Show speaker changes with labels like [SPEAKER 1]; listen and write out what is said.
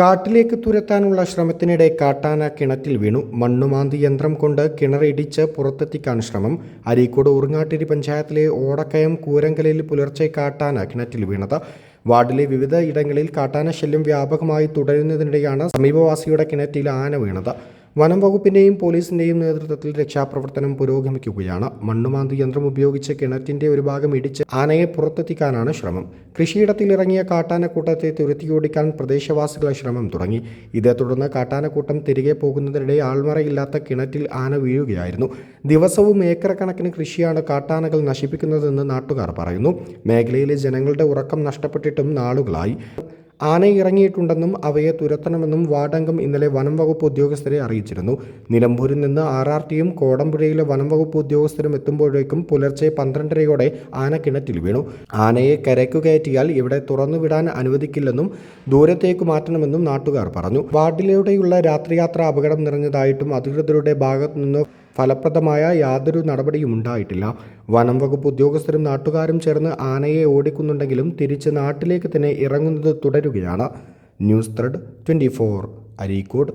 [SPEAKER 1] കാട്ടിലേക്ക് തുരത്താനുള്ള ശ്രമത്തിനിടെ കാട്ടാന കിണറ്റിൽ വീണു. മണ്ണുമാന്തി യന്ത്രം കൊണ്ട് കിണറിടിച്ച് പുറത്തെത്തിക്കാൻ ശ്രമം. അരീക്കോട് ഉറുങ്ങാട്ടിരി പഞ്ചായത്തിലെ ഓടക്കയം കൂരങ്കലയിൽ പുലർച്ചെ കാട്ടാന കിണറ്റിൽ വീണത്. വാർഡിലെ വിവിധ ഇടങ്ങളിൽ കാട്ടാന ശല്യം വ്യാപകമായി തുടരുന്നതിനിടെയാണ് സമീപവാസിയുടെ കിണറ്റിൽ ആന വീണത്. വനം വകുപ്പിന്റെയും പോലീസിന്റെയും നേതൃത്വത്തിൽ രക്ഷാപ്രവർത്തനം പുരോഗമിക്കുകയാണ്. മണ്ണുമാന്തി യന്ത്രം ഉപയോഗിച്ച് കിണറ്റിന്റെ ഒരു ഭാഗം ഇടിച്ച് ആനയെ പുറത്തെത്തിക്കാനാണ് ശ്രമം. കൃഷിയിടത്തിൽ ഇറങ്ങിയ കാട്ടാനക്കൂട്ടത്തെ തുരത്തിയോടിക്കാൻ പ്രദേശവാസികളെ ശ്രമം തുടങ്ങി. ഇതേ തുടർന്ന് കാട്ടാനക്കൂട്ടം തിരികെ പോകുന്നതിനിടെ ആൾമറയില്ലാത്ത കിണറ്റിൽ ആന വീഴുകയായിരുന്നു. ദിവസവും ഏക്കർ കണക്കിന് കൃഷിയാണ് കാട്ടാനകൾ നശിപ്പിക്കുന്നതെന്ന് നാട്ടുകാർ പറയുന്നു. മേഖലയിലെ ജനങ്ങളുടെ ഉറക്കം നഷ്ടപ്പെട്ടിട്ടും നാളുകളായി. ആന ഇറങ്ങിയിട്ടുണ്ടെന്നും അവയെ തുരത്തണമെന്നും വാർഡംഗം ഇന്നലെ വനം വകുപ്പ് ഉദ്യോഗസ്ഥരെ അറിയിച്ചിരുന്നു. നിലമ്പൂരിൽ നിന്ന് ആർ ആർ ടിയും കോടമ്പുഴയിലെ വനം വകുപ്പ് ഉദ്യോഗസ്ഥരും എത്തുമ്പോഴേക്കും പുലർച്ചെ പന്ത്രണ്ടരയോടെ ആന കിണറ്റിൽ വീണു. ആനയെ കരയ്ക്കു കയറ്റിയാൽ ഇവിടെ തുറന്നുവിടാൻ അനുവദിക്കില്ലെന്നും ദൂരത്തേക്ക് മാറ്റണമെന്നും നാട്ടുകാർ പറഞ്ഞു. വാർഡിലൂടെയുള്ള രാത്രിയാത്ര അപകടം നിറഞ്ഞതായിട്ടും അധികൃതരുടെ ഭാഗത്തു നിന്ന് ഫലപ്രദമായ യാതൊരു നടപടിയും ഉണ്ടായിട്ടില്ല. വനംവകുപ്പ് ഉദ്യോഗസ്ഥരും നാട്ടുകാരും ചേർന്ന് ആനയെ ഓടിക്കുന്നുണ്ടെങ്കിലും തിരിച്ച് നാട്ടിലേക്ക് തന്നെ ഇറങ്ങുന്നത് തുടരുകയാണ്. News thread twenty Areekode.